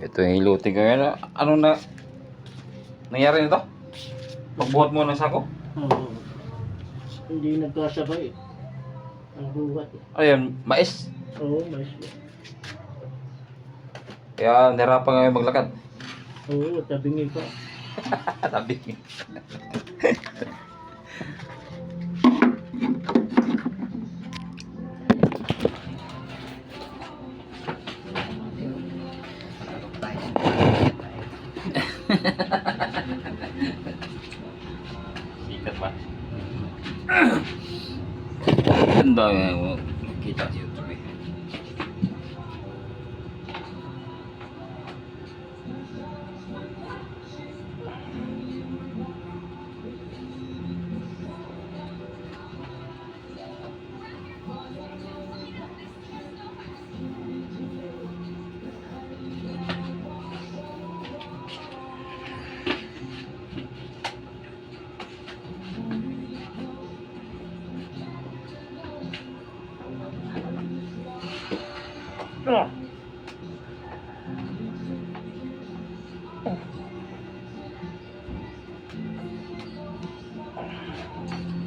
Ito yung hilutin ko. Ano, anong na... Nangyari nito? Pagbuhat mo ng sako? Oo. Hindi nagkasabay. Ang buhat. Ayun, mais. Oo, mais. Kaya nahirapan ngayon maglakad. Oo, tabingi pa. Sabi. Sikat ba? Ganda nga kita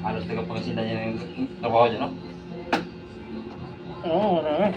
Halos tagapangasinan niya yung trabaho niya, no? Oo, marami.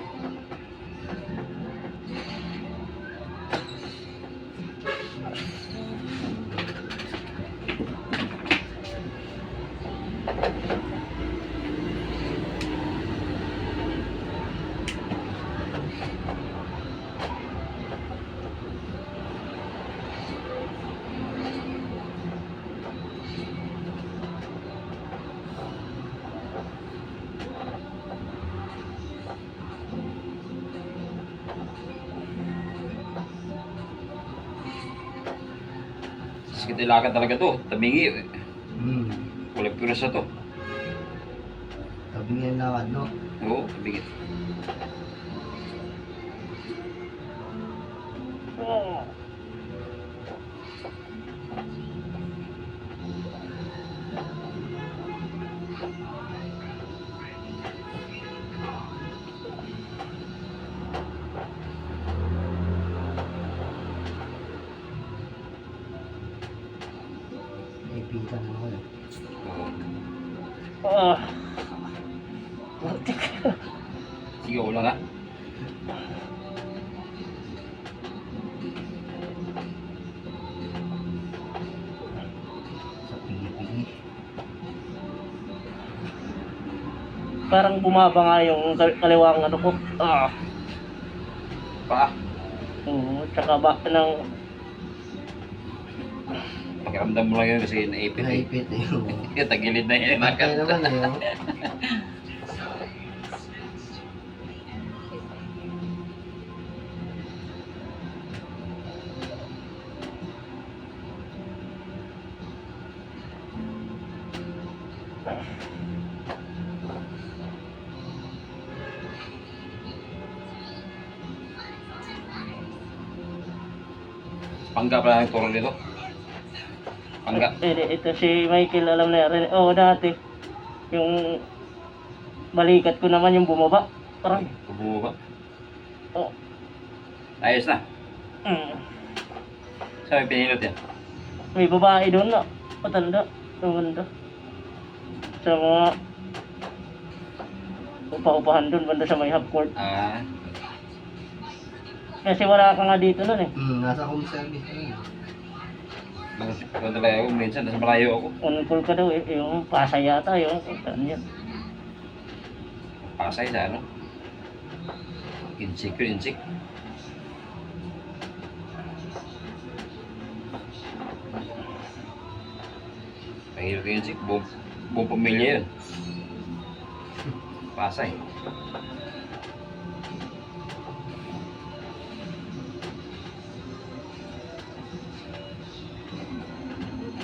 Tapos kitilakan talaga to. Tabingi. Hmm. Kulay puras na to. Sabi nga na ano, Oo, tabingi. Ah. Muntik. Sige, ulang nga. Parang bumaba nga yung kal- kaliwang ano ko. Ah. Pa. Oo, tsaka ba ng Pakiramdam mo lang yun kasi naipit eh. Naipit eh. Kaya tagilid na yun. Kaya naman eh. oh. Pangga pala ng turo dito. Pangga. Eh, ito si Michael alam na rin. Oo, dati. Yung balikat ko naman yung bumaba. Parang, Tubuho ba? oh. Ayos na. Mm. Sabi pinilot yan. May babae doon na. Matanda. Ang ganda. Sa mga upa-upahan doon, banda sa may half court. Ah, Kasi wala ka nga dito nun eh. Hmm, nasa home service na yun. Kung talaga ako minsan, nasa malayo ako. On call ka daw eh. Yung Pasay yata, yung saan yan. Pasay sa ano? Insik yun, insik. Pahirap yun, insik. Buong, buong pamilya yun. Pasay.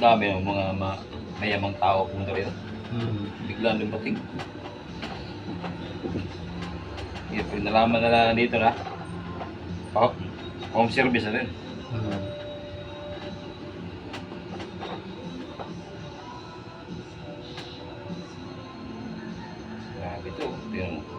Dami ng mga ma mayamang tao pumunta rito. Hmm. Bigla lumating. Yung pag nalaman na dito na, oh, home service na rin. Hmm. Grabe to. Tingnan mo.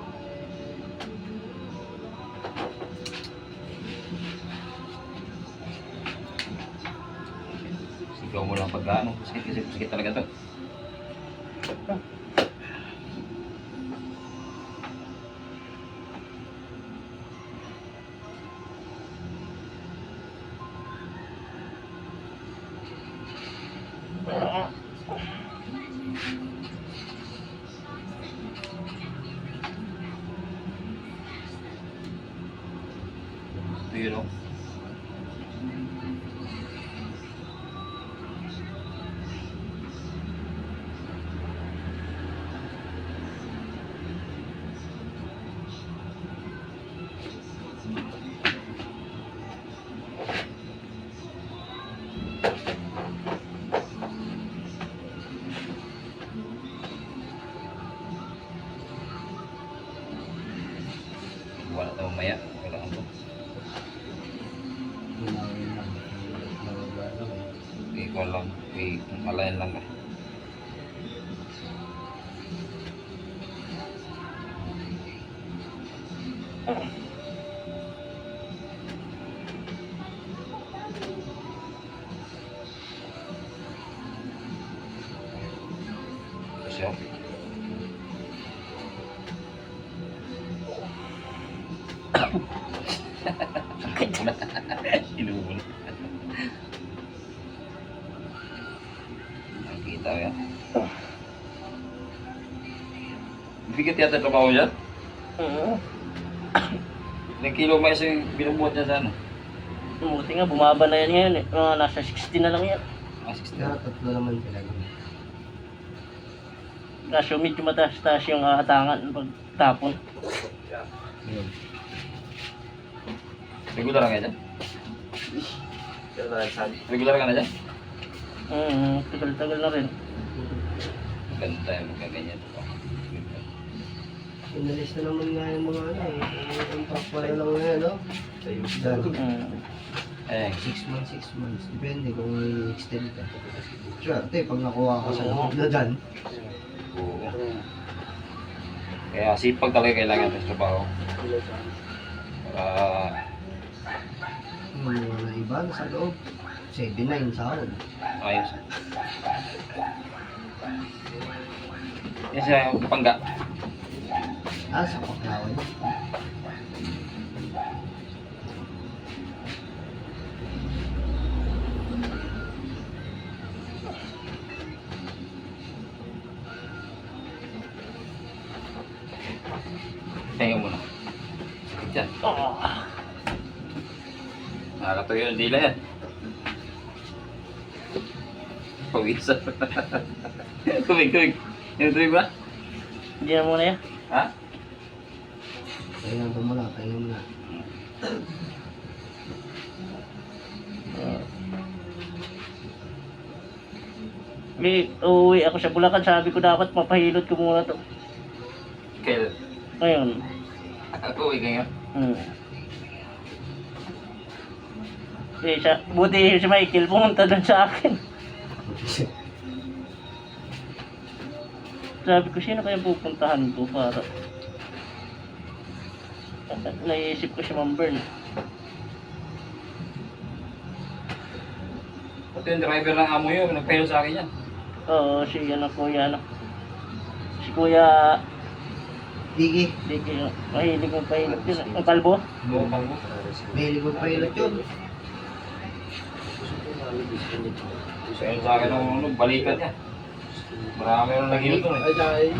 Ikaw mo lang pag ano. Sakit kasi talaga to. Siya. Inuun. Nakikita ya. Bigat yata trabaho yan. Oo. Ilang kilo mais yung binubuhat niya sa ano? Buti nga, bumaba na yan ngayon eh. Mga nasa 60 na lang yan. Ah, 60. Kaya tatlo naman sila. Kaso medyo mataas-taas yung hatangan pag tapon. Yun. Regular ka dyan? Regular ka na dyan? Mm, tagal-tagal na rin. Ganda yung magkaganyan. Inalis na naman nga yung mga ano eh. Ang pakpala lang ngayon, no? Dahil Mm. Eh, 6 months, 6 months. Depende kung i-extend ka. Swerte, pag nakuha ka sa loob na dyan, oo. Kaya sipag talaga kailangan sa trabaho. Para yung mga iba nasa loob, 7-9 sahod. ayos. Yan siya yung pangga. Ah, sa paklawan. Tingnan mo na. Sakit yan. Oh. Nakakatayo yung dila yan. Pawisan. tubig, tubig. Yung tubig ba? Hindi na muna yan. Ha? Kaya mo muna, kaya mo na. May uuwi ako sa Bulacan, sabi ko dapat mapahilot ko muna to. Kailan? Ngayon. Uwi ka nga. Hmm. Eh, siya, buti si Michael pumunta doon sa akin. Sabi ko, sino kaya pupuntahan ko para... Naisip ko si Ma'am Bern. Pati yung driver ng amo yun, nagpahilo sa akin yan. Oo, si ano, kuya, ano. Si kuya, Digi, di kayo, mahilig mo pahilot yun. Ang kalbo? Oo, pang mo. may likod pa ilot yun. Sa'yo sa akin ng ano, balikat niya. Marami nang naghilot doon eh.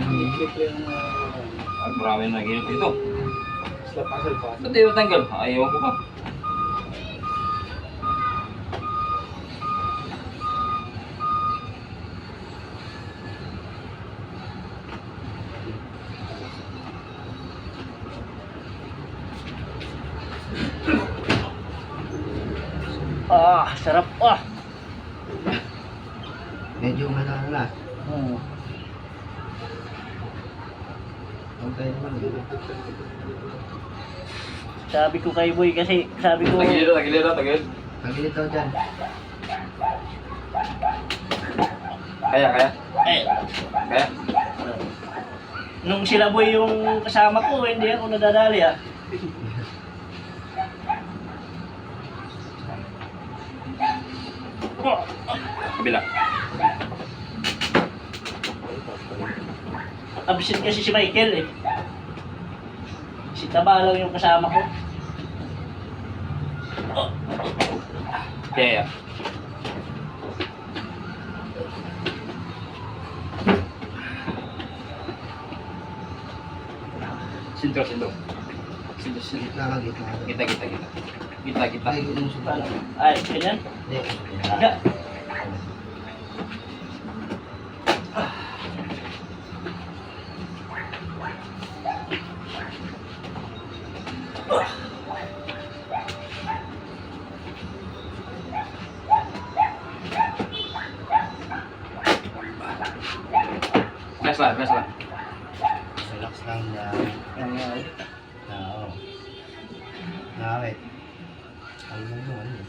At marami nang naghilot dito. Ba't di natanggal? Ayaw ko pa. Ah, sarap ah. Medyo manalo na. Hmm. Okay naman yun. Sabi ko kay Boy kasi, sabi ko, Tagilid na, tagilid na, tagilid. Pagilid daw dyan. Kaya, kaya. eh, Kaya. nung sila Boy yung kasama ko, hindi ako nadadali ah. Oh, ah. Kabila. Absent kasi si Michael eh. Si Taba lang yung kasama ko. Yeah, yeah. Gitna ka, gitna ka. Kita, kita, kita. Kita, kita. Ay, lang. Ay, ganyan? Hindi. Higa. Rest lang, rest lang. Relax lang na. Na, oo. Nakakit. Ano mo mo, ano yun?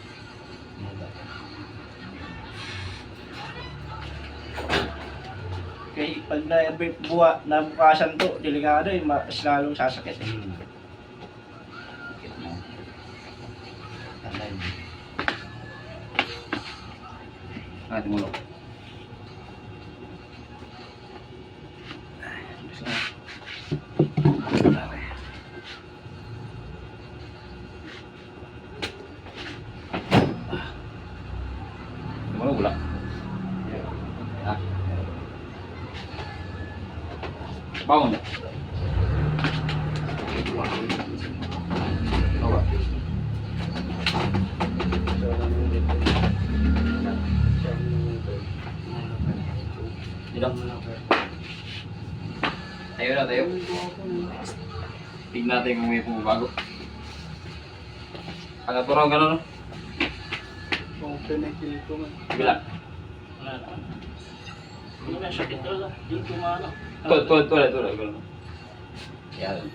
Mga Kaya pag na buwa, nabukasan to, delikado eh, mas lalong sasakit eh. Hmm. Tandaan mo. Ah, tumulo. Tumulo, wala. Ha? Coba. Tidak. Tayo na, tayo. Tignan natin kung may pumabago. Ang ato raw gano'n, no? Bila. Wala na. Hindi na, sakit talaga. Di kumano. Tulad, tulad, tulad, tulad. Gano'n. Yan.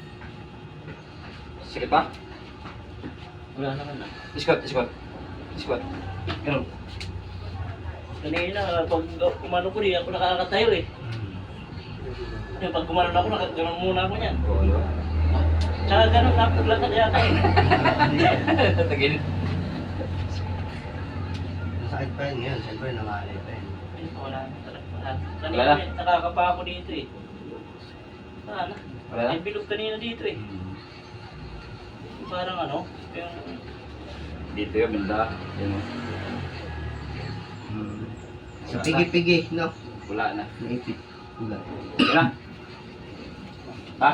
Sakit pa? Wala naman na. Iskot, iskot. Iskot. Ganun. Kanina, pag kumano ko di, ako nakakatayo eh. Hmm. Yung pag kumano ako, nakaganon muna ako niyan. Oo, ba? Tsaka ganun, napaglakad yata eh. Tagil. Masakit pa yun ngayon. Siyempre, nangalay pa yun. Ay, Wala na. Wala. Wala Kanina, na? eh, nakakapa ako dito eh. Wala na. Wala na? May bilog kanina dito eh. Hmm. Parang ano, yung Dito yun, banda. Yan. oh. Hmm. Sa pigi-pigi, no? Wala na. Naipit. Wala. Na. Ha?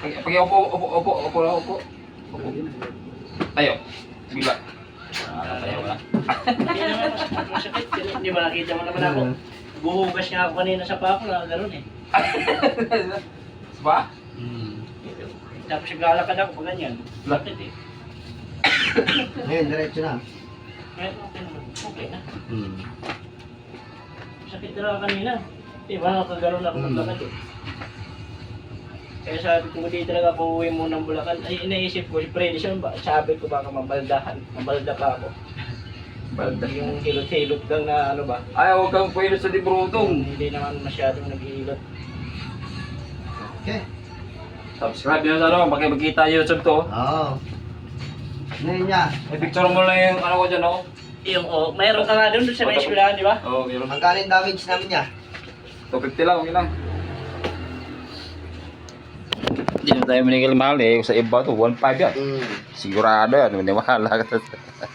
Pag, pag upo, upo, upo, upo, upo, upo. Upo. Tayo. Bila. Ah, tayo wala. Hindi naman masakit. Ba nakita mo naman ako? Buhugas nga ako kanina sa pako na gano'n eh. Ba? Hmm. Tapos naglalakad ako pa ganyan. Bakit eh? Ngayon, diretso na. Ngayon, okay naman. Okay na. Hmm. Sakit talaga kanina. Di ba nakaganon ako Hmm. maglakad eh. Kaya sabi ko hindi talaga ako uwi mo ng Bulacan. Ay, inaisip ko, si Predison ba? Sabi ko baka mabaldahan. Mabalda pa ako. Balda. Yung hilot-hilot lang na ano ba? Ay, huwag kang pwede sa librutong. Hindi naman masyadong naghihilot. Okay. Subscribe nyo sa ano, makikita YouTube to. Oo. Ngayon niya. I-picture mo lang yung ano ko dyan, oh. Yung, oh, mayroon ka nga doon sa may eskwelahan, di ba? Oo, oh, meron. Magkano yung damage namin niya? 250 lang, okay lang. Hindi na tayo manigil mahal eh. Sa iba to, 1.5 yan. Hmm. Sigurado yan, maniwala ka.